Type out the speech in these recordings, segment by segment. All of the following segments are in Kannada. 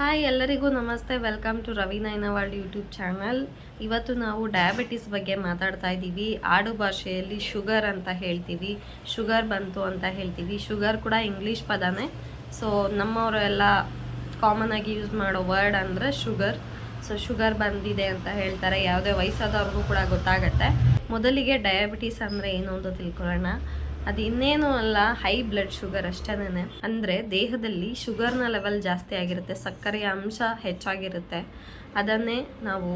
ಹಾಯ್ ಎಲ್ಲರಿಗೂ ನಮಸ್ತೆ. ವೆಲ್ಕಮ್ ಟು ರವಿ ನೈನವಾಲ್ಡ್ ಯೂಟ್ಯೂಬ್ ಚಾನಲ್ ಇವತ್ತು ನಾವು ಡಯಾಬಿಟಿಸ್ ಬಗ್ಗೆ ಮಾತಾಡ್ತಾ ಇದ್ದೀವಿ. ಆಡು ಭಾಷೆಯಲ್ಲಿ ಶುಗರ್ ಅಂತ ಹೇಳ್ತೀವಿ. ಶುಗರ್ ಬಂತು ಅಂತ ಹೇಳ್ತೀವಿ. ಶುಗರ್ ಕೂಡ ಇಂಗ್ಲೀಷ್ ಪದನೇ. ಸೊ ನಮ್ಮವರೆಲ್ಲ ಕಾಮನ್ ಆಗಿ ಯೂಸ್ ಮಾಡೋ ವರ್ಡ್ ಅಂದರೆ ಶುಗರ್ ಸೊ ಶುಗರ್ ಬಂದಿದೆ ಅಂತ ಹೇಳ್ತಾರೆ. ಯಾವುದೇ ವಯಸ್ಸಾದವ್ರಿಗೂ ಕೂಡ ಗೊತ್ತಾಗತ್ತೆ. ಮೊದಲಿಗೆ ಡಯಾಬಿಟಿಸ್ ಅಂದರೆ ಏನು ಅಂತ ತಿಳ್ಕೊಳ್ಳೋಣ. ಅದು ಇನ್ನೇನು ಅಲ್ಲ ಹೈ ಬ್ಲಡ್ ಶುಗರ್ ಅಷ್ಟೇನೆ ಅಂದರೆ ದೇಹದಲ್ಲಿ ಶುಗರ್ನ ಲೆವೆಲ್ ಜಾಸ್ತಿ ಆಗಿರುತ್ತೆ ಸಕ್ಕರೆಯ ಅಂಶ ಹೆಚ್ಚಾಗಿರುತ್ತೆ. ಅದನ್ನೇ ನಾವು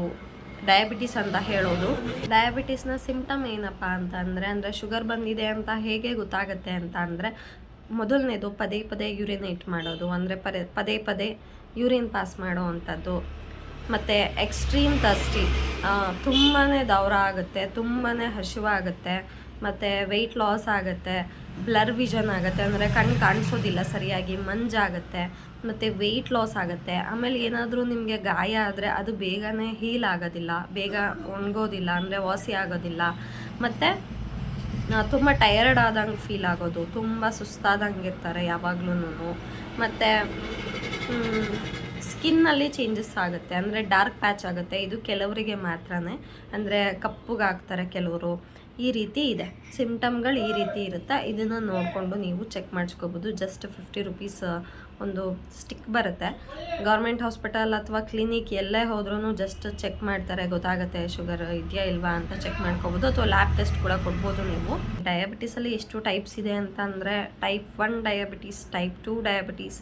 ಡಯಾಬಿಟಿಸ್ ಅಂತ ಹೇಳೋದು. ಡಯಾಬಿಟಿಸ್ನ ಸಿಂಪ್ಟಮ್ ಏನಪ್ಪ ಅಂತ ಅಂದರೆ ಅಂದರೆ ಶುಗರ್ ಬಂದಿದೆ ಅಂತ ಹೇಗೆ ಗೊತ್ತಾಗುತ್ತೆ ಅಂತ ಅಂದರೆ, ಮೊದಲನೇದು ಪದೇ ಪದೇ ಯೂರಿನೇಟ್ ಮಾಡೋದು. ಅಂದರೆ ಪದೇ ಪದೇ ಪದೇ ಯೂರಿನ್ ಪಾಸ್ ಮಾಡೋ ಅಂಥದ್ದು. ಮತ್ತು ಎಕ್ಸ್ಟ್ರೀಮ್ ತಸ್ಟಿ ತುಂಬಾ ದೌರ ಆಗುತ್ತೆ ತುಂಬಾ ಹಸಿವಾಗುತ್ತೆ ಮತ್ತು ವೆಯ್ಟ್ ಲಾಸ್ ಆಗುತ್ತೆ ಬ್ಲರ್ ವಿಷನ್ ಆಗುತ್ತೆ, ಅಂದರೆ ಕಣ್ಣು ಕಾಣಿಸೋದಿಲ್ಲ ಸರಿಯಾಗಿ ಮಂಜಾಗುತ್ತೆ ಮತ್ತು ವೆಯ್ಟ್ ಲಾಸ್ ಆಗುತ್ತೆ. ಆಮೇಲೆ ಏನಾದರೂ ನಿಮಗೆ ಗಾಯ ಆದರೆ ಅದು ಬೇಗನೆ ಹೀಲ್ ಆಗೋದಿಲ್ಲ, ಬೇಗ ಒಣಗೋದಿಲ್ಲ, ಅಂದರೆ ವಾಸಿ ಆಗೋದಿಲ್ಲ. ಮತ್ತು ತುಂಬ ಟಯರ್ಡ್ ಆದಂಗೆ ಫೀಲ್ ಆಗೋದು, ತುಂಬ ಸುಸ್ತಾದಂಗೆ ಇರ್ತಾರೆ ಯಾವಾಗ್ಲೂ ಮತ್ತು ಸ್ಕಿನ್ನಲ್ಲಿ ಚೇಂಜಸ್ ಆಗುತ್ತೆ, ಅಂದರೆ ಡಾರ್ಕ್ ಪ್ಯಾಚ್ ಆಗುತ್ತೆ. ಇದು ಕೆಲವರಿಗೆ ಮಾತ್ರನೇ, ಅಂದರೆ ಕಪ್ಪುಗಾಗ್ತಾರೆ ಕೆಲವರು. ಈ ರೀತಿ ಇದೆ. ಸಿಮ್ಟಮ್ಗಳು ಈ ರೀತಿ ಇರುತ್ತೆ? ಇದನ್ನು ನೋಡಿಕೊಂಡು ನೀವು ಚೆಕ್ ಮಾಡಿಸ್ಕೋಬೋದು. ಜಸ್ಟ್ ಫಿಫ್ಟಿ ರುಪೀಸ್ ಒಂದು ಸ್ಟಿಕ್ ಬರುತ್ತೆ. ಗೌರ್ಮೆಂಟ್ ಹಾಸ್ಪಿಟಲ್ ಅಥವಾ ಕ್ಲಿನಿಕ್ ಎಲ್ಲೇ ಹೋದ್ರೂ ಜಸ್ಟ್ ಚೆಕ್ ಮಾಡ್ತಾರೆ, ಗೊತ್ತಾಗುತ್ತೆ ಶುಗರ್ ಇದೆಯಾ ಇಲ್ವಾ? ಅಂತ ಚೆಕ್ ಮಾಡ್ಕೋಬೋದು. ಅಥವಾ ಲ್ಯಾಬ್ ಟೆಸ್ಟ್ ಕೂಡ ಕೊಡ್ಬೋದು ನೀವು. ಡಯಾಬಿಟೀಸಲ್ಲಿ ಎಷ್ಟು ಟೈಪ್ಸ್ ಇದೆ ಅಂತ ಅಂದರೆ type one diabetes type two diabetes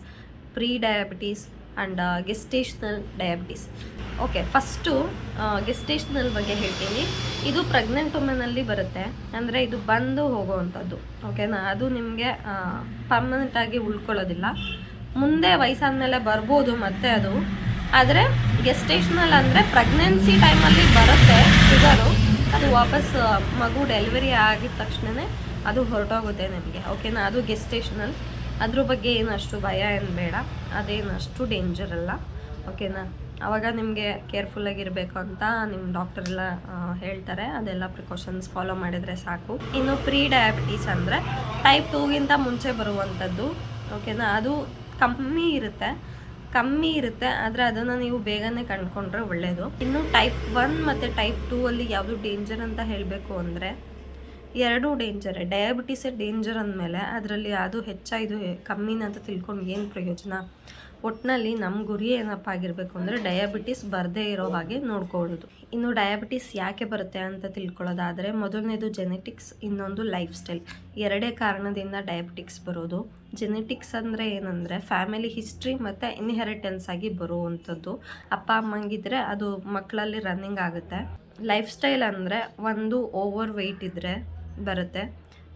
pre diabetes and gestational diabetes okay first gestational ಬಗ್ಗೆ ಹೇಳ್ತೀನಿ. ಇದು ಪ್ರೆಗ್ನೆಂಟ್ ವುಮೆನಲ್ಲಿ ಬರುತ್ತೆ. ಅಂದರೆ ಇದು ಬಂದು ಹೋಗೋವಂಥದ್ದು. ಓಕೆನಾ ಅದು ನಿಮಗೆ ಪರ್ಮನೆಂಟಾಗಿ ಉಳ್ಕೊಳ್ಳೋದಿಲ್ಲ. ಮುಂದೆ ವಯಸ್ಸಾದ ಮೇಲೆ ಬರ್ಬೋದು ಮತ್ತೆ ಅದು. ಆದರೆ ಗೆಸ್ಟೇಷ್ನಲ್ ಅಂದರೆ ಪ್ರೆಗ್ನೆನ್ಸಿ ಟೈಮಲ್ಲಿ ಬರುತ್ತೆ ಶುಗರು ಅದು ವಾಪಸ್ ಮಗು ಡೆಲಿವರಿ ಆಗಿದ ತಕ್ಷಣವೇ ಅದು ಹೊರಟೋಗುತ್ತೆ ನಿಮಗೆ. ಓಕೆನಾ ಅದು ಗೆಸ್ಟೇಷನಲ್ ಅದ್ರ ಬಗ್ಗೆ ಏನು ಅಷ್ಟು ಭಯ ಏನು ಬೇಡ. ಅದೇನು ಅಷ್ಟು ಡೇಂಜರ್ ಅಲ್ಲ. ಓಕೆನಾ ಆವಾಗ ನಿಮಗೆ ಕೇರ್ಫುಲ್ಲಾಗಿರಬೇಕು ಅಂತ ನಿಮ್ಮ ಡಾಕ್ಟರ್ ಎಲ್ಲ ಹೇಳ್ತಾರೆ. ಅದೆಲ್ಲ ಪ್ರಿಕಾಷನ್ಸ್ ಫಾಲೋ ಮಾಡಿದರೆ ಸಾಕು. ಇನ್ನು ಪ್ರೀ ಡಯಾಬಿಟೀಸ್ ಅಂದರೆ ಟೈಪ್ ಟೂಗಿಂತ ಮುಂಚೆ ಬರುವಂಥದ್ದು. ಓಕೆನಾ ಅದು ಕಮ್ಮಿ ಇರುತ್ತೆ. ಕಮ್ಮಿ ಇರುತ್ತೆ, ಆದರೆ ಅದನ್ನು ನೀವು ಬೇಗನೆ ಕಂಡುಕೊಂಡ್ರೆ ಒಳ್ಳೆಯದು ಇನ್ನು ಟೈಪ್ ಒನ್ ಮತ್ತು ಟೈಪ್ ಟೂ ಅಲ್ಲಿ ಯಾವುದು ಡೇಂಜರ್ ಅಂತ ಹೇಳಬೇಕು ಅಂದರೆ ಎರಡೂ ಡೇಂಜರ್ ಡಯಾಬಿಟೀಸೇ ಡೇಂಜರ್ ಅಂದಮೇಲೆ ಅದರಲ್ಲಿ ಅದು ಹೆಚ್ಚಾಯಿದು ಕಮ್ಮಿನ ಅಂತ ತಿಳ್ಕೊಂಡು ಏನು ಪ್ರಯೋಜನ? ಒಟ್ಟಿನಲ್ಲಿ ನಮ್ಮ ಗುರಿ ಏನಪ್ಪ ಆಗಿರಬೇಕು ಅಂದರೆ ಡಯಾಬಿಟಿಸ್ ಬರದೇ ಇರೋ ಹಾಗೆ ನೋಡ್ಕೊಳ್ಳೋದು. ಇನ್ನು ಡಯಾಬಿಟಿಸ್ ಯಾಕೆ ಬರುತ್ತೆ ಅಂತ ತಿಳ್ಕೊಳ್ಳೋದಾದರೆ ಮೊದಲನೇದು ಜೆನೆಟಿಕ್ಸ್ ಇನ್ನೊಂದು ಲೈಫ್ ಸ್ಟೈಲ್ ಎರಡೇ ಕಾರಣದಿಂದ ಡಯಾಬಿಟಿಕ್ಸ್ ಬರೋದು. ಜೆನೆಟಿಕ್ಸ್ ಅಂದರೆ ಏನಂದರೆ ಫ್ಯಾಮಿಲಿ ಹಿಸ್ಟ್ರಿ ಮತ್ತು ಇನ್ಹೆರಿಟೆನ್ಸ್ ಆಗಿ ಬರುವಂಥದ್ದು. ಅಪ್ಪ, ಅಮ್ಮಂಗಿದ್ರೆ ಅದು ಮಕ್ಕಳಲ್ಲಿ ರನ್ನಿಂಗ್ ಆಗುತ್ತೆ. ಲೈಫ್ ಸ್ಟೈಲ್ ಅಂದರೆ ಒಂದು ಓವರ್ ವೆಯ್ಟ್ ಇದ್ದರೆ ಬರುತ್ತೆ.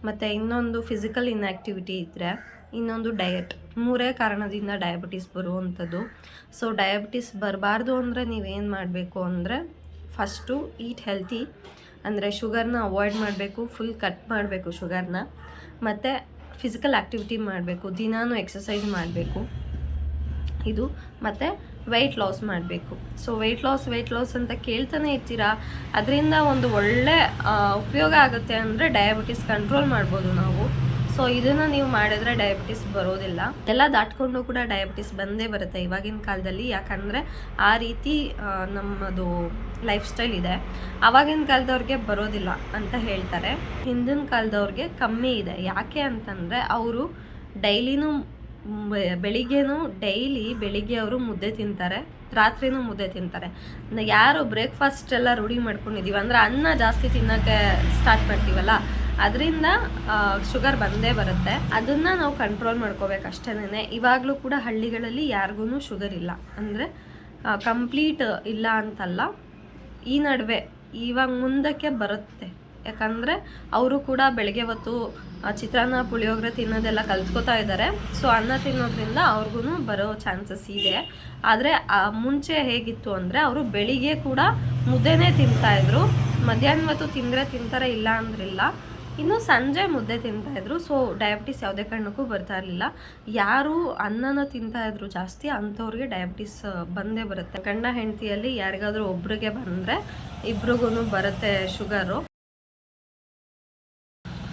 ಮತ್ತು ಇನ್ನೊಂದು ಫಿಸಿಕಲ್ ಇನ್ಆ್ಯಕ್ಟಿವಿಟಿ ಇದ್ದರೆ ಇನ್ನೊಂದು ಡಯಟ್ ಮೂರೇ ಕಾರಣದಿಂದ ಡಯಾಬಿಟಿಸ್ ಬರುವಂಥದ್ದು. ಸೊ ಡಯಾಬಿಟಿಸ್ ಬರಬಾರ್ದು ಅಂದರೆ ನೀವೇನು ಮಾಡಬೇಕು ಅಂದರೆ ಫಸ್ಟು ಈಟ್ ಹೆಲ್ತಿ ಅಂದರೆ ಶುಗರ್ನ ಅವಾಯ್ಡ್ ಮಾಡಬೇಕು ಫುಲ್ ಕಟ್ ಮಾಡಬೇಕು ಶುಗರ್ನ ಮತ್ತು ಫಿಸಿಕಲ್ ಆ್ಯಕ್ಟಿವಿಟಿ ಮಾಡಬೇಕು, ದಿನಾನು ಎಕ್ಸಸೈಸ್ ಮಾಡಬೇಕು. ಇದು ಮತ್ತು ವೆಯ್ಟ್ ಲಾಸ್ ಮಾಡಬೇಕು. So weight loss weight loss ಅಂತ ಕೇಳ್ತಾನೆ ಇರ್ತೀರಾ? ಅದರಿಂದ ಒಂದು ಒಳ್ಳೆ ಉಪಯೋಗ ಆಗುತ್ತೆ ಅಂದರೆ ಡಯಾಬಿಟಿಸ್ ಕಂಟ್ರೋಲ್ ಮಾಡ್ಬೋದು ನಾವು. ಸೊ ಇದನ್ನು ನೀವು ಮಾಡಿದ್ರೆ ಡಯಾಬಿಟಿಸ್ ಬರೋದಿಲ್ಲ. ಎಲ್ಲ ದಾಟ್ಕೊಂಡು ಕೂಡ ಡಯಾಬಿಟಿಸ್ ಬಂದೇ ಬರುತ್ತೆ ಇವಾಗಿನ ಕಾಲದಲ್ಲಿ. ಯಾಕಂದರೆ ಆ ರೀತಿ ನಮ್ಮದು ಲೈಫ್ ಸ್ಟೈಲ್ ಇದೆ. ಆವಾಗಿನ ಕಾಲದವ್ರಿಗೆ ಬರೋದಿಲ್ಲ ಅಂತ ಹೇಳ್ತಾರೆ. ಹಿಂದಿನ ಕಾಲದವ್ರಿಗೆ ಕಮ್ಮಿ ಇದೆ. ಯಾಕೆ ಅಂತಂದರೆ ಅವರು ಡೈಲಿನೂ ಬೆಳಿಗ್ಗೆನೂ ಡೈಲಿ ಬೆಳಿಗ್ಗೆ ಅವರು ಮುದ್ದೆ ತಿಂತಾರೆ, ರಾತ್ರಿನೂ ಮುದ್ದೆ ತಿಂತಾರೆ. ಯಾರು ಬ್ರೇಕ್ಫಾಸ್ಟ್ ಎಲ್ಲ ರೂಢಿ ಮಾಡ್ಕೊಂಡಿದ್ದೀವಿ, ಅಂದರೆ ಅನ್ನ ಜಾಸ್ತಿ ತಿನ್ನೋಕ್ಕೆ ಸ್ಟಾರ್ಟ್ ಮಾಡ್ತೀವಲ್ಲ, ಅದರಿಂದ ಶುಗರ್ ಬಂದೇ ಬರುತ್ತೆ. ಅದನ್ನು ನಾವು ಕಂಟ್ರೋಲ್ ಮಾಡ್ಕೋಬೇಕು ಅಷ್ಟೇನೆ ಇವಾಗಲೂ ಕೂಡ ಹಳ್ಳಿಗಳಲ್ಲಿ ಯಾರಿಗೂ ಶುಗರ್ ಇಲ್ಲ. ಅಂದರೆ ಕಂಪ್ಲೀಟ್ ಇಲ್ಲ ಅಂತಲ್ಲ. ಈ ನಡುವೆ, ಇವಾಗ ಮುಂದಕ್ಕೆ ಬರುತ್ತೆ. ಯಾಕಂದರೆ ಅವರು ಕೂಡ ಬೆಳಗ್ಗೆ ಹೊತ್ತು ಚಿತ್ರಾನ್ನ, ಪುಳಿಯೋಗರೆ ತಿನ್ನೋದೆಲ್ಲ ಕಲ್ತ್ಕೋತಾ ಇದ್ದಾರೆ ಸೊ ಅನ್ನ ತಿನ್ನೋದ್ರಿಂದ ಅವ್ರಿಗೂ ಬರೋ ಚಾನ್ಸಸ್ ಇದೆ. ಆದರೆ ಮುಂಚೆ ಹೇಗಿತ್ತು ಅಂದರೆ ಅವರು ಬೆಳಿಗ್ಗೆ ಕೂಡ ಮುದ್ದೆನೇ ತಿಂತಾಯಿದ್ರು ಮಧ್ಯಾಹ್ನ ಹೊತ್ತು ತಿಂದರೆ ತಿಂತಾರೆ, ಇಲ್ಲ ಅಂದ್ರಿಲ್ಲ. ಇನ್ನು ಸಂಜೆ ಮುದ್ದೆ ತಿಂತಾಯಿದ್ರು ಸೊ ಡಯಾಬಿಟಿಸ್ ಯಾವುದೇ ಕಾರಣಕ್ಕೂ ಬರ್ತಾ ಇರಲಿಲ್ಲ. ಯಾರು ಅನ್ನನ ತಿಂತಾಯಿದ್ರು ಜಾಸ್ತಿ, ಅಂಥವ್ರಿಗೆ ಡಯಾಬಿಟಿಸ್ ಬಂದೇ ಬರುತ್ತೆ. ಗಂಡ ಹೆಂಡತಿಯಲ್ಲಿ ಯಾರಿಗಾದರೂ ಒಬ್ರಿಗೆ ಬಂದರೆ ಇಬ್ರಿಗೂ ಬರುತ್ತೆ ಶುಗರು.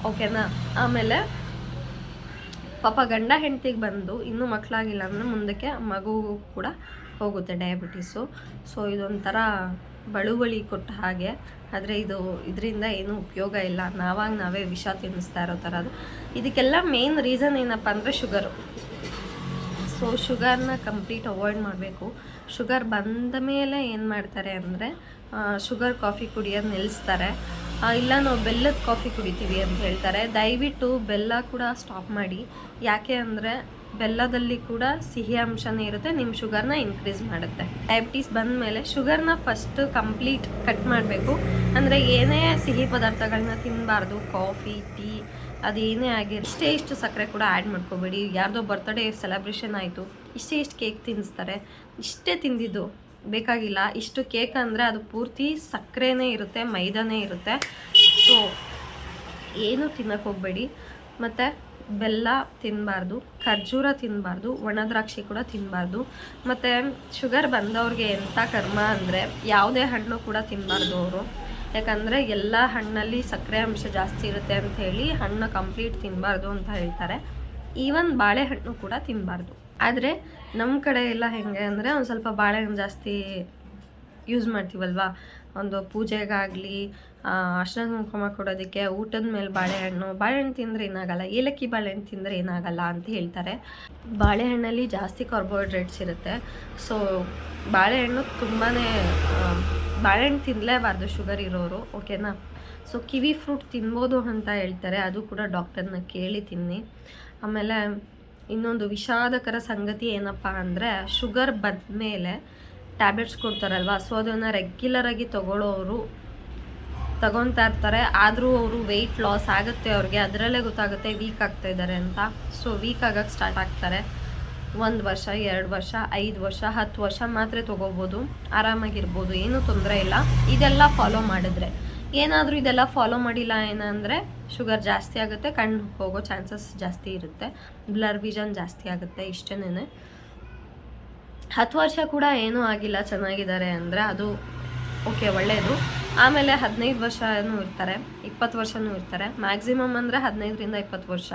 ಓಕೆನಾ ಆಮೇಲೆ ಪಾಪ ಗಂಡ ಹೆಂಡತಿಗೆ ಬಂದು ಇನ್ನೂ ಮಕ್ಕಳಾಗಿಲ್ಲ ಅಂದರೆ ಮುಂದಕ್ಕೆ ಮಗುಗೂ ಕೂಡ ಹೋಗುತ್ತೆ ಡಯಾಬಿಟೀಸು ಸೊ ಇದೊಂಥರ ಬಳುವಳಿ ಕೊಟ್ಟ ಹಾಗೆ. ಆದರೆ ಇದು ಇದರಿಂದ ಏನೂ ಉಪಯೋಗ ಇಲ್ಲ. ನಾವಾಗ ನಾವೇ ವಿಷ ತಿನ್ನಿಸ್ತಾ ಇರೋ ಥರ ಅದು ಇದಕ್ಕೆಲ್ಲ ಮೇನ್ ರೀಸನ್ ಏನಪ್ಪ ಅಂದರೆ ಶುಗರು. ಸೊ ಶುಗರ್ನ ಕಂಪ್ಲೀಟ್ ಅವಾಯ್ಡ್ ಮಾಡಬೇಕು. ಶುಗರ್ ಬಂದ ಮೇಲೆ ಏನು ಮಾಡ್ತಾರೆ ಅಂದರೆ ಶುಗರ್ ಕಾಫಿ ಕುಡಿಯೋದು ನಿಲ್ಲಿಸ್ತಾರೆ ಇಲ್ಲ, ನಾವು ಬೆಲ್ಲದ ಕಾಫಿ ಕುಡಿತೀವಿ ಅಂತ ಹೇಳ್ತಾರೆ. ದಯವಿಟ್ಟು ಬೆಲ್ಲ ಕೂಡ ಸ್ಟಾಪ್ ಮಾಡಿ. ಯಾಕೆ ಅಂದರೆ ಬೆಲ್ಲದಲ್ಲಿ ಕೂಡ ಸಿಹಿ ಅಂಶನೇ ಇರುತ್ತೆ ನಿಮ್ಮ ಶುಗರ್ನ ಇನ್ಕ್ರೀಸ್ ಮಾಡುತ್ತೆ. ಡಯಾಬಿಟೀಸ್ ಬಂದ ಮೇಲೆ ಶುಗರ್ನ ಫಸ್ಟ್ ಕಂಪ್ಲೀಟ್ ಕಟ್ ಮಾಡಬೇಕು. ಅಂದರೆ ಏನೇ ಸಿಹಿ ಪದಾರ್ಥಗಳನ್ನ ತಿನ್ನಬಾರ್ದು ಕಾಫಿ, ಟೀ ಅದೇನೇ ಆಗಿರಲಿ ಇಷ್ಟೇ ಇಷ್ಟು ಸಕ್ಕರೆ ಕೂಡ ಆ್ಯಡ್ ಮಾಡ್ಕೋಬೇಡಿ. ಯಾರ್ದೋ ಬರ್ತ್ಡೇ ಸೆಲೆಬ್ರೇಷನ್ ಆಯಿತು, ಇಷ್ಟೇ ಇಷ್ಟು ಕೇಕ್ ತಿನ್ನಿಸ್ತಾರೆ ಇಷ್ಟೇ ತಿಂದಿದ್ದು. ಬೇಕಾಗಿಲ್ಲ. ಇಷ್ಟು ಕೇಕ್ ಅಂದರೆ ಅದು ಪೂರ್ತಿ ಸಕ್ಕರೆನೇ ಇರುತ್ತೆ, ಮೈದಾನೇ ಇರುತ್ತೆ. ಸೊ ಏನು ತಿನ್ನಕ್ಕೆ ಹೋಗಬೇಡಿ. ಮತ್ತು ಬೆಲ್ಲ ತಿನ್ನಬಾರ್ದು ಖರ್ಜೂರ ತಿನ್ನಬಾರ್ದು ಒಣದ್ರಾಕ್ಷಿ ಕೂಡ ತಿನ್ನಬಾರ್ದು ಮತ್ತು ಶುಗರ್ ಬಂದವ್ರಿಗೆ ಎಂಥ ಕರ್ಮ ಅಂದರೆ ಯಾವುದೇ ಹಣ್ಣು ಕೂಡ ತಿನ್ನಬಾರ್ದು ಅವರು. ಯಾಕಂದರೆ ಎಲ್ಲ ಹಣ್ಣಲ್ಲಿ ಸಕ್ಕರೆ ಅಂಶ ಜಾಸ್ತಿ ಇರುತ್ತೆ ಅಂತ ಹೇಳಿ ಹಣ್ಣು ಕಂಪ್ಲೀಟ್ ತಿನ್ನಬಾರ್ದು ಅಂತ ಹೇಳ್ತಾರೆ. ಈವನ್ ಬಾಳೆಹಣ್ಣು ಕೂಡ ತಿನ್ನಬಾರ್ದು ಆದರೆ ನಮ್ಮ ಕಡೆ ಎಲ್ಲ ಹೆಂಗೆ ಅಂದರೆ ಒಂದು ಸ್ವಲ್ಪ ಬಾಳೆಹಣ್ಣು ಜಾಸ್ತಿ ಯೂಸ್ ಮಾಡ್ತೀವಲ್ವಾ? ಒಂದು ಪೂಜೆಗಾಗಲಿ ಅಷ್ಟ ಕುಂಕುಮ ಕೊಡೋದಕ್ಕೆ ಊಟದ ಮೇಲೆ ಬಾಳೆಹಣ್ಣು ಬಾಳೆಹಣ್ಣು ತಿಂದರೆ ಏನಾಗಲ್ಲ, ಏಲಕ್ಕಿ ಬಾಳೆಹಣ್ಣು ತಿಂದರೆ ಏನಾಗಲ್ಲ ಅಂತ ಹೇಳ್ತಾರೆ. ಬಾಳೆಹಣ್ಣಲ್ಲಿ ಜಾಸ್ತಿ ಕಾರ್ಬೋಹೈಡ್ರೇಟ್ಸ್ ಇರುತ್ತೆ. ಸೊ ಬಾಳೆಹಣ್ಣು ತುಂಬಾ ಬಾಳೆಹಣ್ಣು ತಿನ್ನಲೇಬಾರ್ದು ಶುಗರ್ ಇರೋರು ಓಕೆನಾ ಸೊ ಕಿವಿ ಫ್ರೂಟ್ ತಿನ್ಬೋದು ಅಂತ ಹೇಳ್ತಾರೆ. ಅದು ಕೂಡ ಡಾಕ್ಟರ್ನ ಕೇಳಿ ತಿನ್ನಿ. ಆಮೇಲೆ ಇನ್ನೊಂದು ವಿಷಾದಕರ ಸಂಗತಿ ಏನಪ್ಪ ಅಂದರೆ ಶುಗರ್ ಬಂದಮೇಲೆ ಟ್ಯಾಬ್ಲೆಟ್ಸ್ ಕೊಡ್ತಾರಲ್ವ? ಸೊ, ಅದನ್ನು ರೆಗ್ಯುಲರಾಗಿ ತಗೊಳ್ಳೋರು ತಗೊತಾ ಇರ್ತಾರೆ. ಆದರೂ ಅವರು ವೆಯ್ಟ್ ಲಾಸ್ ಆಗುತ್ತೆ ಅವ್ರಿಗೆ. ಅದರಲ್ಲೇ ಗೊತ್ತಾಗುತ್ತೆ ವೀಕ್ ಆಗ್ತಾ ಇದ್ದಾರೆ ಅಂತ. ಸೊ ವೀಕ್ ಆಗಕ್ಕೆ ಸ್ಟಾರ್ಟ್ ಆಗ್ತಾರೆ. ಒಂದು ವರ್ಷ, ಎರಡು ವರ್ಷ, ಐದು ವರ್ಷ, ಹತ್ತು ವರ್ಷ ಮಾತ್ರ ತೊಗೋಬೋದು ಆರಾಮಾಗಿರ್ಬೋದು. ಏನೂ ತೊಂದರೆ ಇಲ್ಲ. ಇದೆಲ್ಲ ಫಾಲೋ ಮಾಡಿದ್ರೆ. ಏನಾದರೂ ಇದೆಲ್ಲ ಫಾಲೋ ಮಾಡಿಲ್ಲ ಏನಂದರೆ ಶುಗರ್ ಜಾಸ್ತಿ ಆಗುತ್ತೆ, ಕಣ್ಣು ಹೋಗೋ ಚಾನ್ಸಸ್ ಜಾಸ್ತಿ ಇರುತ್ತೆ ಬ್ಲರ್ ವಿಷನ್ ಜಾಸ್ತಿ ಆಗುತ್ತೆ ಇಷ್ಟೇನೆ ಹತ್ತು ವರ್ಷ ಕೂಡ ಏನೂ ಆಗಿಲ್ಲ, ಚೆನ್ನಾಗಿದ್ದಾರೆ ಅಂದರೆ ಅದು ಓಕೆ ಒಳ್ಳೆಯದು ಆಮೇಲೆ ಹದಿನೈದು ವರ್ಷನೂ ಇರ್ತಾರೆ, ಇಪ್ಪತ್ತು ವರ್ಷನೂ ಇರ್ತಾರೆ. ಮ್ಯಾಕ್ಸಿಮಮ್ ಅಂದರೆ ಹದಿನೈದರಿಂದ ಇಪ್ಪತ್ತು ವರ್ಷ.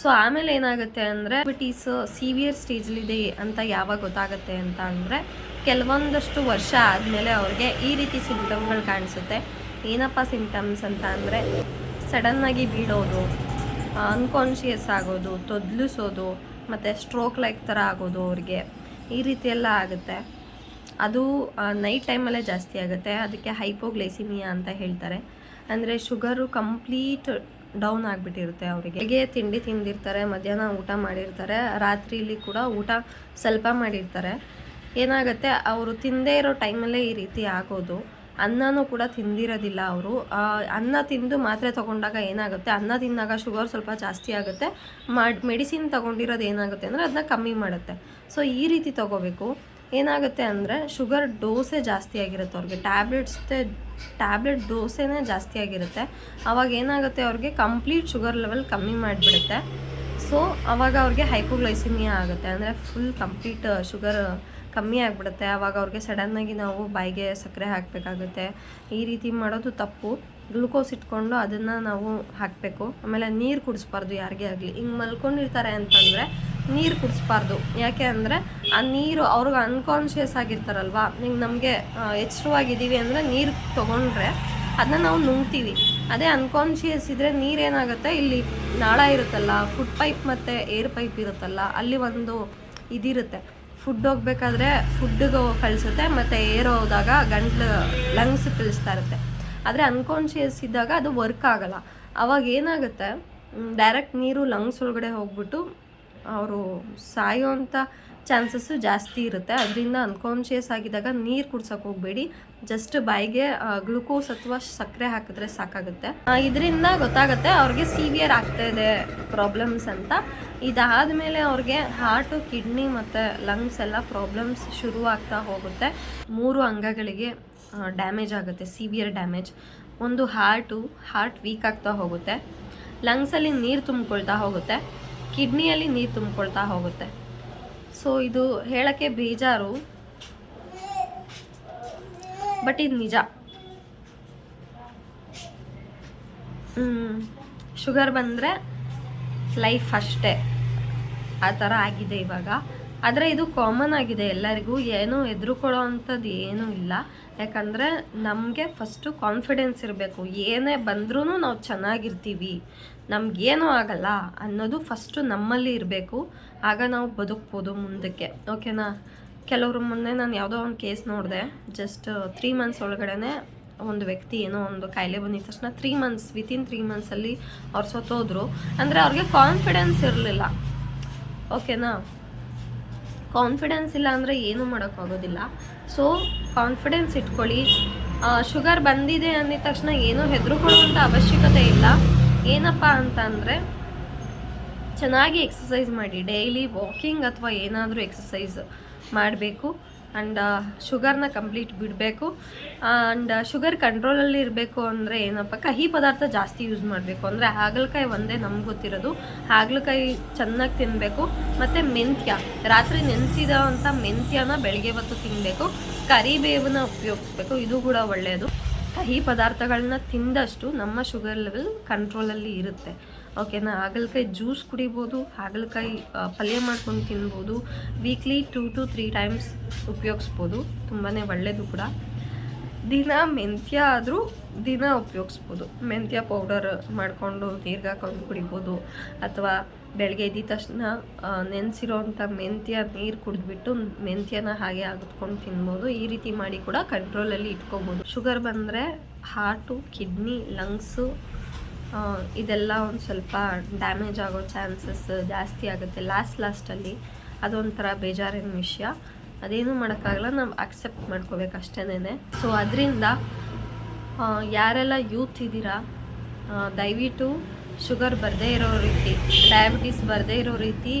ಸೊ ಆಮೇಲೆ ಏನಾಗುತ್ತೆ ಅಂದರೆ ಡಯಾಬಿಟೀಸ್ ಸಿವಿಯರ್ ಸ್ಟೇಜ್ಲಿದೆ ಅಂತ ಯಾವಾಗ ಗೊತ್ತಾಗುತ್ತೆ ಅಂತ ಅಂದರೆ, ಕೆಲವೊಂದಷ್ಟು ವರ್ಷ ಆದಮೇಲೆ ಅವ್ರಿಗೆ ಈ ರೀತಿ ಸಿಂಪ್ಟಮ್ಗಳು ಕಾಣಿಸುತ್ತೆ. ಏನಪ್ಪ ಸಿಂಪ್ಟಮ್ಸ್ ಅಂತ ಅಂದರೆ ಸಡನ್ನಾಗಿ ಬೀಳೋದು ಅನ್ಕಾನ್ಷಿಯಸ್ ಆಗೋದು, ತೊದ್ಲಿಸೋದು, ಮತ್ತು ಸ್ಟ್ರೋಕ್ ಲೈಕ್ ಥರ ಆಗೋದು ಅವ್ರಿಗೆ. ಈ ರೀತಿ ಎಲ್ಲ ಆಗುತ್ತೆ. ಅದು ನೈಟ್ ಟೈಮಲ್ಲೇ ಜಾಸ್ತಿ ಆಗುತ್ತೆ. ಅದಕ್ಕೆ ಹೈಪೋಗ್ಲೈಸಿಮಿಯಾ ಅಂತ ಹೇಳ್ತಾರೆ. ಅಂದರೆ ಶುಗರು ಕಂಪ್ಲೀಟ್ ಡೌನ್ ಆಗಿಬಿಟ್ಟಿರುತ್ತೆ ಅವರಿಗೆ. ಹೇಗೆ ತಿಂಡಿ ತಿಂದಿರ್ತಾರೆ, ಮಧ್ಯಾಹ್ನ ಊಟ ಮಾಡಿರ್ತಾರೆ, ರಾತ್ರಿಲಿ ಕೂಡ ಊಟ ಸ್ವಲ್ಪ ಮಾಡಿರ್ತಾರೆ. ಏನಾಗುತ್ತೆ, ಅವರು ತಿಂದೇ ಇರೋ ಟೈಮಲ್ಲೇ ಈ ರೀತಿ ಆಗೋದು. ಅನ್ನನೂ ಕೂಡ ತಿಂದಿರೋದಿಲ್ಲ ಅವರು. ಅನ್ನ ತಿಂದು ಮಾತ್ರೆ ತೊಗೊಂಡಾಗ ಏನಾಗುತ್ತೆ? ಅನ್ನ ತಿಂದಾಗ ಶುಗರ್ ಸ್ವಲ್ಪ ಜಾಸ್ತಿ ಆಗುತ್ತೆ. ಮಾಡಿ, ಮೆಡಿಸಿನ್ ತೊಗೊಂಡಿರೋದು ಏನಾಗುತ್ತೆ ಅಂದರೆ ಅದನ್ನ ಕಮ್ಮಿ ಮಾಡುತ್ತೆ. ಸೊ, ಈ ರೀತಿ ತೊಗೋಬೇಕು. ಏನಾಗುತ್ತೆ ಅಂದರೆ ಶುಗರ್ ಡೋಸೆ ಜಾಸ್ತಿ ಆಗಿರುತ್ತೆ ಅವ್ರಿಗೆ. ಟ್ಯಾಬ್ಲೆಟ್ಸ್ ಟ್ಯಾಬ್ಲೆಟ್ ಡೋಸೇನೇ ಜಾಸ್ತಿ ಆಗಿರುತ್ತೆ. ಅವಾಗ ಏನಾಗುತ್ತೆ ಅವ್ರಿಗೆ? ಕಂಪ್ಲೀಟ್ ಶುಗರ್ ಲೆವೆಲ್ ಕಮ್ಮಿ ಮಾಡಿಬಿಡುತ್ತೆ. ಸೊ, ಅವಾಗ ಅವ್ರಿಗೆ ಹೈಪೋಗ್ಲೈಸಿಮಿಯಾ ಆಗುತ್ತೆ. ಅಂದರೆ ಫುಲ್ ಕಂಪ್ಲೀಟ್ ಶುಗರ್ ಕಮ್ಮಿ ಆಗಿಬಿಡುತ್ತೆ. ಆವಾಗ ಅವ್ರಿಗೆ ಸಡನ್ನಾಗಿ ನಾವು ಬಾಯಿಗೆ ಸಕ್ಕರೆ ಹಾಕಬೇಕಾಗುತ್ತೆ. ಈ ರೀತಿ ಮಾಡೋದು ತಪ್ಪು. ಗ್ಲುಕೋಸ್ ಇಟ್ಕೊಂಡು ಅದನ್ನು ನಾವು ಹಾಕಬೇಕು. ಆಮೇಲೆ ನೀರು ಕುಡಿಸ್ಬಾರ್ದು ಯಾರಿಗೇ ಆಗಲಿ. ಹಿಂಗೆ ಮಲ್ಕೊಂಡಿರ್ತಾರೆ ಅಂತಂದರೆ ನೀರು ಕುಡಿಸ್ಬಾರ್ದು. ಯಾಕೆ ಅಂದರೆ ಆ ನೀರು ಅವ್ರಿಗೆ ಅನ್ಕಾನ್ಷಿಯಸ್ ಆಗಿರ್ತಾರಲ್ವ? ಹಿಂಗೆ ನಮಗೆ ಎಚ್ಚರವಾಗಿದ್ದೀವಿ ಅಂದರೆ ನೀರು ತೊಗೊಂಡ್ರೆ ಅದನ್ನ ನಾವು ನುಂಗ್ತೀವಿ. ಅದೇ ಅನ್ಕಾನ್ಷಿಯಸ್ ಇದ್ದರೆ ನೀರೇನಾಗುತ್ತೆ ಇಲ್ಲಿ ನಾಳ ಇರುತ್ತಲ್ಲ ಫುಡ್ ಪೈಪ್ ಮತ್ತು ಏರ್ ಪೈಪ್ ಇರುತ್ತಲ್ಲ, ಅಲ್ಲಿ ಒಂದು ಇದಿರುತ್ತೆ. ಫುಡ್ ಹೋಗ್ಬೇಕಾದ್ರೆ ಫುಡ್ಡಿಗೆ ಕಳಿಸುತ್ತೆ, ಮತ್ತು ಏರ್ ಹೋದಾಗ ಗಂಟ್ಲು ಲಂಗ್ಸ್ ಕಳಿಸ್ತಾ ಇರುತ್ತೆ. ಆದರೆ ಅನ್ಕಾನ್ಷಿಯಸ್ ಇದ್ದಾಗ ಅದು ವರ್ಕ್ ಆಗಲ್ಲ. ಅವಾಗ ಏನಾಗುತ್ತೆ ಡೈರೆಕ್ಟ್ ನೀರು ಲಂಗ್ಸ್ ಒಳಗಡೆ ಹೋಗ್ಬಿಟ್ಟು, ಅವರು ಸಾಯೋವಂಥ ಚಾನ್ಸಸ್ಸು ಜಾಸ್ತಿ ಇರುತ್ತೆ. ಅದರಿಂದ ಅನ್ಕಾನ್ಷಿಯಸ್ ಆಗಿದ್ದಾಗ ನೀರು ಕುಡ್ಸೋಕೆ ಹೋಗಬೇಡಿ. ಜಸ್ಟ್ ಬಾಯಿಗೆ ಗ್ಲುಕೋಸ್ ಅಥವಾ ಸಕ್ಕರೆ ಹಾಕಿದ್ರೆ ಸಾಕಾಗುತ್ತೆ. ಇದರಿಂದ ಗೊತ್ತಾಗುತ್ತೆ ಅವ್ರಿಗೆ ಸಿವಿಯರ್ ಆಗ್ತಾ ಇದೆ ಪ್ರಾಬ್ಲಮ್ಸ್ ಅಂತ. ಇದಾದ ಮೇಲೆ ಅವ್ರಿಗೆ ಹಾರ್ಟು ಕಿಡ್ನಿ ಮತ್ತು ಲಂಗ್ಸ್ ಎಲ್ಲ ಪ್ರಾಬ್ಲಮ್ಸ್ ಶುರು ಆಗ್ತಾ ಹೋಗುತ್ತೆ. ಮೂರು ಅಂಗಗಳಿಗೆ ಡ್ಯಾಮೇಜ್ ಆಗುತ್ತೆ ಸಿವಿಯರ್ ಡ್ಯಾಮೇಜ್ ಒಂದು ಹಾರ್ಟು ಹಾರ್ಟ್ ವೀಕ್ ಆಗ್ತಾ ಹೋಗುತ್ತೆ. ಲಂಗ್ಸಲ್ಲಿ ನೀರು ತುಂಬಿಕೊಳ್ತಾ ಹೋಗುತ್ತೆ. ಕಿಡ್ನಿಯಲ್ಲಿ ನೀರು ತುಂಬಿಕೊಳ್ತಾ ಹೋಗುತ್ತೆ. ಸೊ ಇದು ಹೇಳೋಕ್ಕೆ ಬೇಜಾರು. ಬಟ್ ಇದು ನಿಜ. ಶುಗರ್ ಬಂದರೆ ಲೈಫ್ ಅಷ್ಟೇ. ಆ ಥರ ಆಗಿದೆ ಇವಾಗ. ಆದರೆ ಇದು ಕಾಮನ್ ಆಗಿದೆ ಎಲ್ಲರಿಗೂ. ಏನೂ ಹೆದ್ರುಕೊಳ್ಳೋ ಅಂಥದ್ದು ಏನೂ ಇಲ್ಲ. ಯಾಕಂದರೆ ನಮಗೆ ಫಸ್ಟು ಕಾನ್ಫಿಡೆನ್ಸ್ ಇರಬೇಕು. ಏನೇ ಬಂದ್ರೂ ನಾವು ಚೆನ್ನಾಗಿರ್ತೀವಿ. ನಮಗೇನೂ ಆಗಲ್ಲ ಅನ್ನೋದು ಫಸ್ಟು ನಮ್ಮಲ್ಲಿ ಇರಬೇಕು. ಆಗ ನಾವು ಬದುಕ್ಬೋದು ಮುಂದಕ್ಕೆ. ಓಕೆನಾ ಕೆಲವರು ಮೊನ್ನೆ ನಾನು ಯಾವುದೋ ಒಂದು ಕೇಸ್ ನೋಡಿದೆ. ಜಸ್ಟ್ ತ್ರೀ ಮಂತ್ಸ್ ಒಳಗಡೆ ಒಂದು ವ್ಯಕ್ತಿ ಏನೋ ಒಂದು ಕಾಯಿಲೆ ಬಂದಿದ ತಕ್ಷಣ ತ್ರೀ ಮಂತ್ಸ್ ವಿತಿನ್ ತ್ರೀ ಮಂತ್ಸಲ್ಲಿ ಅವ್ರು ಸತ್ತೋದ್ರು. ಅಂದರೆ ಅವ್ರಿಗೆ ಕಾನ್ಫಿಡೆನ್ಸ್ ಇರಲಿಲ್ಲ. ಓಕೆನಾ ಕಾನ್ಫಿಡೆನ್ಸ್ ಇಲ್ಲ ಅಂದರೆ ಏನೂ ಮಾಡೋಕ್ಕಾಗೋದಿಲ್ಲ. ಸೊ ಕಾನ್ಫಿಡೆನ್ಸ್ ಇಟ್ಕೊಳ್ಳಿ. ಶುಗರ್ ಬಂದಿದೆ ಅಂದಿದ ತಕ್ಷಣ ಏನೂ ಹೆದರ್ಕೊಳ್ಳುವಂಥ ಅವಶ್ಯಕತೆ ಇಲ್ಲ. ಏನಪ್ಪ ಅಂತ ಅಂದರೆ, ಚೆನ್ನಾಗಿ ಎಕ್ಸಸೈಸ್ ಮಾಡಿ. ಡೈಲಿ ವಾಕಿಂಗ್ ಅಥವಾ ಏನಾದರೂ ಎಕ್ಸಸೈಸ್ ಮಾಡಬೇಕು. ಆ್ಯಂಡ್ ಶುಗರ್ನ ಕಂಪ್ಲೀಟ್ ಬಿಡಬೇಕು. ಆ್ಯಂಡ್ ಶುಗರ್ ಕಂಟ್ರೋಲಲ್ಲಿ ಇರಬೇಕು ಅಂದರೆ ಏನಪ್ಪ, ಕಹಿ ಪದಾರ್ಥ ಜಾಸ್ತಿ ಯೂಸ್ ಮಾಡಬೇಕು. ಅಂದರೆ ಹಾಗಲಕಾಯಿ ಒಂದೇ ನಮ್ಗೆ ಗೊತ್ತಿರೋದು. ಹಾಗಲಕಾಯಿ ಚೆನ್ನಾಗಿ ತಿನ್ನಬೇಕು ಮತ್ತು ಮೆಂತ್ಯ. ರಾತ್ರಿ ನೆನೆಸಿದಂಥ ಮೆಂತ್ಯನ ಬೆಳಗ್ಗೆ ಹೊತ್ತು ತಿನ್ನಬೇಕು ಕರಿಬೇವನ್ನ ಉಪಯೋಗಿಸ್ಬೇಕು. ಇದು ಕೂಡ ಒಳ್ಳೆಯದು ಕಹಿ ಪದಾರ್ಥಗಳನ್ನ ತಿಂದಷ್ಟು ನಮ್ಮ ಶುಗರ್ ಲೆವೆಲ್ ಕಂಟ್ರೋಲಲ್ಲಿ ಇರುತ್ತೆ. ಓಕೆನಾ ಹಾಗಲಕಾಯಿ ಜ್ಯೂಸ್ ಕುಡಿಬೋದು, ಹಾಗಲಕಾಯಿ ಪಲ್ಯ ಮಾಡ್ಕೊಂಡು ತಿನ್ಬೋದು weekly two to three times ಉಪಯೋಗಿಸ್ಬೋದು. ತುಂಬಾ ಒಳ್ಳೆಯದು ಕೂಡ. ದಿನ ಮೆಂತ್ಯ ಆದರೂ ದಿನ ಉಪಯೋಗಿಸ್ಬೋದು. ಮೆಂತ್ಯ ಪೌಡರ್ ಮಾಡಿಕೊಂಡು ನೀರಿಗೆ ಹಾಕೊಂಡು ಕುಡಿಬೋದು. ಅಥವಾ ಬೆಳಗ್ಗೆ ಎದ್ದ ತಕ್ಷಣ ನೆನೆಸಿರೋವಂಥ ಮೆಂತ್ಯ ನೀರು ಕುಡಿದ್ಬಿಟ್ಟು ಮೆಂತ್ಯನ ಹಾಗೆ ಆಗಿದ್ಕೊಂಡು ತಿನ್ಬೋದು. ಈ ರೀತಿ ಮಾಡಿ ಕೂಡ ಕಂಟ್ರೋಲಲ್ಲಿ ಇಟ್ಕೋಬೋದು. ಶುಗರ್ ಬಂದರೆ ಹಾರ್ಟು ಕಿಡ್ನಿ ಲಂಗ್ಸು ಇದೆಲ್ಲ ಒಂದು ಸ್ವಲ್ಪ ಡ್ಯಾಮೇಜ್ ಆಗೋ ಚಾನ್ಸಸ್ ಜಾಸ್ತಿ ಆಗುತ್ತೆ. ಲಾಸ್ಟ್ ಲಾಸ್ಟಲ್ಲಿ ಅದೊಂಥರ ಬೇಜಾರಿನ ವಿಷಯ. ಅದೇನು ಮಾಡೋಕ್ಕಾಗಲ್ಲ, ನಾವು ಅಕ್ಸೆಪ್ಟ್ ಮಾಡ್ಕೋಬೇಕು ಅಷ್ಟೇನೆ ಸೊ ಅದರಿಂದ ಯಾರೆಲ್ಲ ಯೂತ್ ಇದ್ದೀರಾ ದಯವಿಟ್ಟು ಶುಗರ್ ಬರದೇ ಇರೋ ರೀತಿ ಡಯಾಬಿಟೀಸ್ ಬರದೇ ಇರೋ ರೀತಿ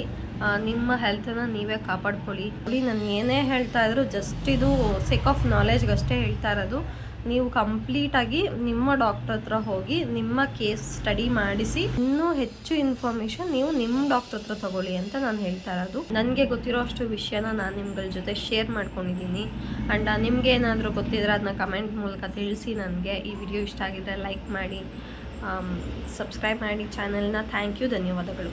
ನಿಮ್ಮ ಹೆಲ್ತನ್ನು ನೀವೇ ಕಾಪಾಡ್ಕೊಳ್ಳಿ. ನಾನು ಏನೇ ಹೇಳ್ತಾ ಇದ್ರು ಜಸ್ಟ್ ಇದು ಸೆಕ್ ಆಫ್ ನಾಲೆಜ್ಗಷ್ಟೇ ಹೇಳ್ತಾ ಇರೋದು. ನೀವು ಕಂಪ್ಲೀಟಾಗಿ ನಿಮ್ಮ ಡಾಕ್ಟರ್ ಹತ್ರ ಹೋಗಿ ನಿಮ್ಮ ಕೇಸ್ ಸ್ಟಡಿ ಮಾಡಿಸಿ, ಇನ್ನೂ ಹೆಚ್ಚು ಇನ್ಫಾರ್ಮೇಷನ್ ನೀವು ನಿಮ್ಮ ಡಾಕ್ಟರ್ ಹತ್ರ ತಗೊಳ್ಳಿ ಅಂತ ನಾನು ಹೇಳ್ತಾ ಇರೋದು. ನನಗೆ ಗೊತ್ತಿರೋ ಅಷ್ಟು ವಿಷಯನ ನಾನು ನಿಮ್ಗಳ ಜೊತೆ ಶೇರ್ ಮಾಡ್ಕೊಂಡಿದ್ದೀನಿ. ಆ್ಯಂಡ್ ನಿಮ್ಗೆ ಏನಾದರೂ ಗೊತ್ತಿದ್ರೆ ಅದನ್ನ ಕಮೆಂಟ್ ಮೂಲಕ ತಿಳಿಸಿ ನನಗೆ. ಈ ವಿಡಿಯೋ ಇಷ್ಟ ಆಗಿದ್ರೆ ಲೈಕ್ ಮಾಡಿ ಸಬ್ಸ್ಕ್ರೈಬ್ ಮಾಡಿ ಚಾನೆಲ್ನ ಥ್ಯಾಂಕ್ ಯು ಧನ್ಯವಾದಗಳು.